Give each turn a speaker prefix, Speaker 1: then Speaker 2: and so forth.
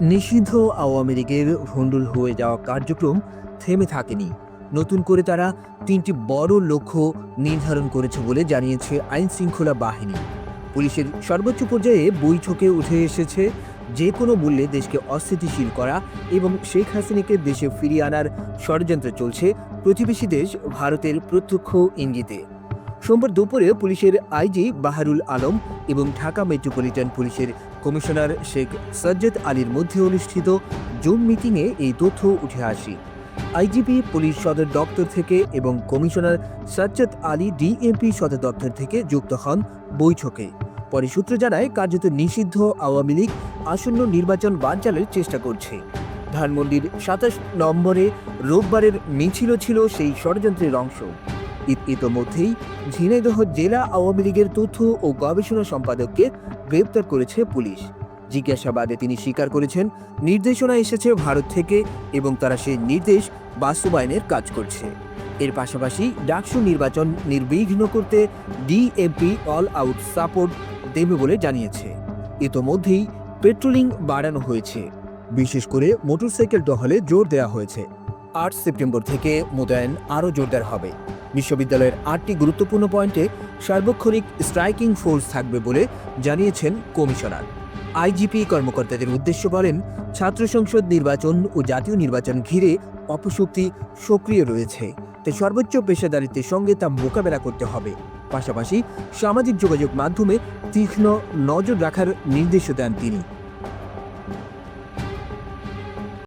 Speaker 1: নিষিদ্ধ আওয়ামী লীগের ভণ্ডুল হয়ে যাওয়া কার্যক্রম থেমে থাকেনি। নতুন করে তারা তিনটি বড় লক্ষ্য নির্ধারণ করেছে বলে জানিয়েছে আইন শৃঙ্খলা বাহিনী। পুলিশের সর্বোচ্চ পর্যায়ে বৈঠকে উঠে এসেছে যে কোনো মূল্যে দেশকে অস্থিতিশীল করা এবং শেখ হাসিনাকে দেশে ফিরিয়ে আনার ষড়যন্ত্র চলছে প্রতিবেশী দেশ ভারতের প্রত্যক্ষ ইঙ্গিতে। সোমবার দুপুরে পুলিশের আইজি বাহারুল আলম এবং ঢাকা মেট্রোপলিটন পুলিশের কমিশনার শেখ সজ্জদ আলীর মধ্যে অনুষ্ঠিত জুম মিটিংয়ে এই তথ্য উঠে আসে। আইজিপি, পুলিশ সদর দপ্তর থেকে এবং কমিশনার সজ্জদ আলী ডিএমপি সদর দপ্তর থেকে যুক্ত হন বৈঠকে। পরে সূত্র জানায়, কার্যত নিষিদ্ধ আওয়ামী লীগ আসন্ন নির্বাচন বানচালের চেষ্টা করছে। ধানমন্ডির সাতাশ নম্বরে রোববারের মিছিল ছিল সেই ষড়যন্ত্রের অংশ। ইতোমধ্যেই ঝিনাইদহ জেলা আওয়ামী লীগের তথ্য ও গবেষণা সম্পাদককে গ্রেপ্তার করেছে পুলিশ। জিজ্ঞাসাবাদে তিনি স্বীকার করেছেন, নির্দেশনা এসেছে ভারত থেকে এবং তারা সেই নির্দেশ বাস্তবায়নের কাজ করছে। এর পাশাপাশি ডাকসু নির্বাচন নির্বিঘ্ন করতে ডিএমপি অল আউট সাপোর্ট দেবে বলে জানিয়েছে। ইতোমধ্যেই পেট্রোলিং বাড়ানো হয়েছে। বিশেষ করে মোটরসাইকেল টহলে জোর দেওয়া হয়েছে। আট সেপ্টেম্বর থেকে মোতায়েন আরও জোরদার হবে। বিশ্ববিদ্যালয়ের আটটি গুরুত্বপূর্ণ পয়েন্টে সার্বক্ষণিক স্ট্রাইকিং ফোর্স থাকবে বলে জানিয়েছেন কমিশনার। আইজিপি কর্মকর্তাদের উদ্দেশ্য বলেন, ছাত্র সংসদ নির্বাচন ও জাতীয় নির্বাচন ঘিরে অপশক্তি সক্রিয় রয়েছে, তাই সর্বোচ্চ পেশাদারিত্বের সঙ্গে তা মোকাবেলা করতে হবে। পাশাপাশি সামাজিক যোগাযোগ মাধ্যমে তীক্ষ্ণ নজর রাখার নির্দেশ দেন তিনি।